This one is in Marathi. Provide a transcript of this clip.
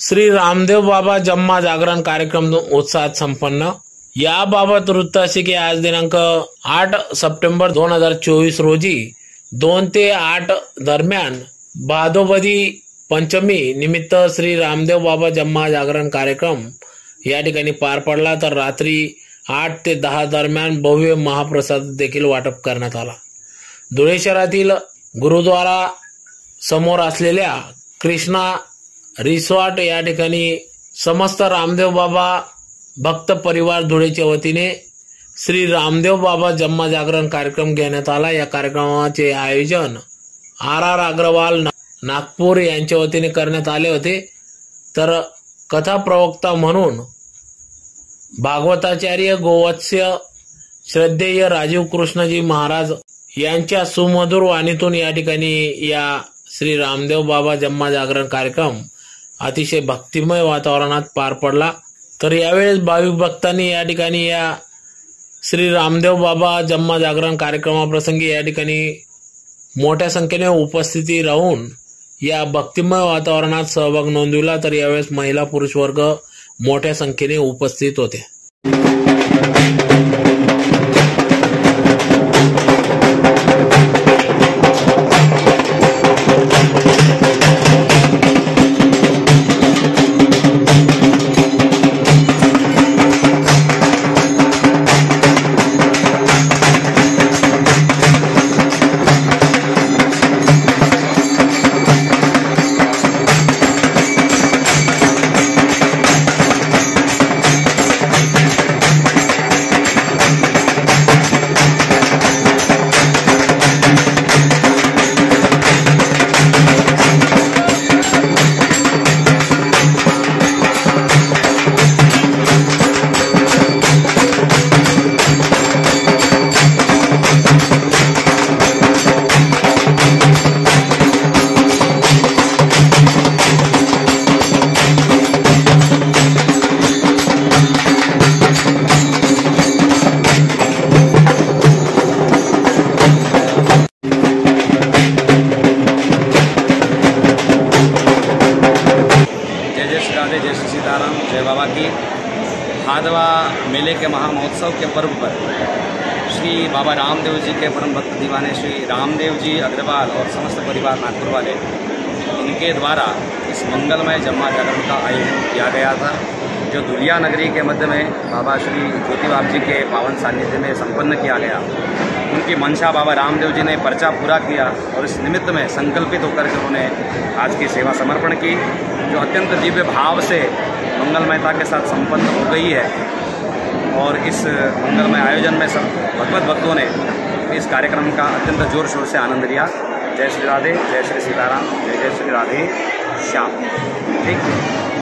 श्री रामदेव बाबा जम्मा जागरण कार्यक्रम उत्साहात संपन्न। याबाबत वृत्त असे की आज दिनांक आठ सप्टेंबर दोन हजार चोवीस रोजी दोन ते आठ दरम्यान भादोबदी पंचमी निमित्त श्री रामदेव बाबा जम्मा जागरण कार्यक्रम या ठिकाणी पार पडला. तर रात्री आठ ते दहा दरम्यान भव्य महाप्रसाद देखील वाटप करण्यात आला. धुळे शहरातील गुरुद्वारा समोर असलेल्या कृष्णा रिसॉर्ट या ठिकाणी समस्त रामदेव बाबा भक्त परिवार धुळेच्या वतीने श्री रामदेव बाबा जम्मा जागरण कार्यक्रम घेण्यात आला. या कार्यक्रमाचे आयोजन आर आर अग्रवाल नागपूर यांच्या वतीने करण्यात आले होते. तर कथा प्रवक्ता म्हणून भागवताचार्य गोवत्स्य श्रद्धेय राजीव कृष्णजी महाराज यांच्या सुमधुर वाणीतून या ठिकाणी या श्री रामदेव बाबा जम्मा जागरण कार्यक्रम अतिशय भक्तिमय वातावरणात पार पडला. तर यावेळेस भाविक भक्तांनी या ठिकाणी या श्री रामदेव बाबा जम्मा जागरण कार्यक्रमाप्रसंगी या ठिकाणी मोठ्या संख्येने उपस्थिती राहून या भक्तिमय वातावरणात सहभाग नोंदविला. तर यावेळेस महिला पुरुष वर्ग मोठ्या संख्येने उपस्थित होते. सीताराम जय बाबा की भादवा मेले के महामहोत्सव के पर्व पर श्री बाबा रामदेव जी के परम भक्त दीवाने श्री रामदेव जी अग्रवाल और समस्त परिवार नागपुर वाले इनके द्वारा इस मंगलमय जम्मा जागरण का आयोजन किया गया था, जो दुलिया नगरी के मध्य में बाबा श्री ज्योतिबाब जी के पावन सानिध्य में संपन्न किया गया। उनकी मंशा बाबा रामदेव जी ने पर्चा पूरा किया और इस निमित्त में संकल्पित होकर के उन्होंने आज की सेवा समर्पण की, जो अत्यंत दिव्य भाव से मंगलमयता के साथ संपन्न हो गई है। और इस मंगलमय आयोजन में सब भगवत भक्तों ने इस कार्यक्रम का अत्यंत ज़ोर शोर से आनंद लिया। जय श्री राधे, जय श्री सीताराम, जय जय श्री राधे। 下午，那个。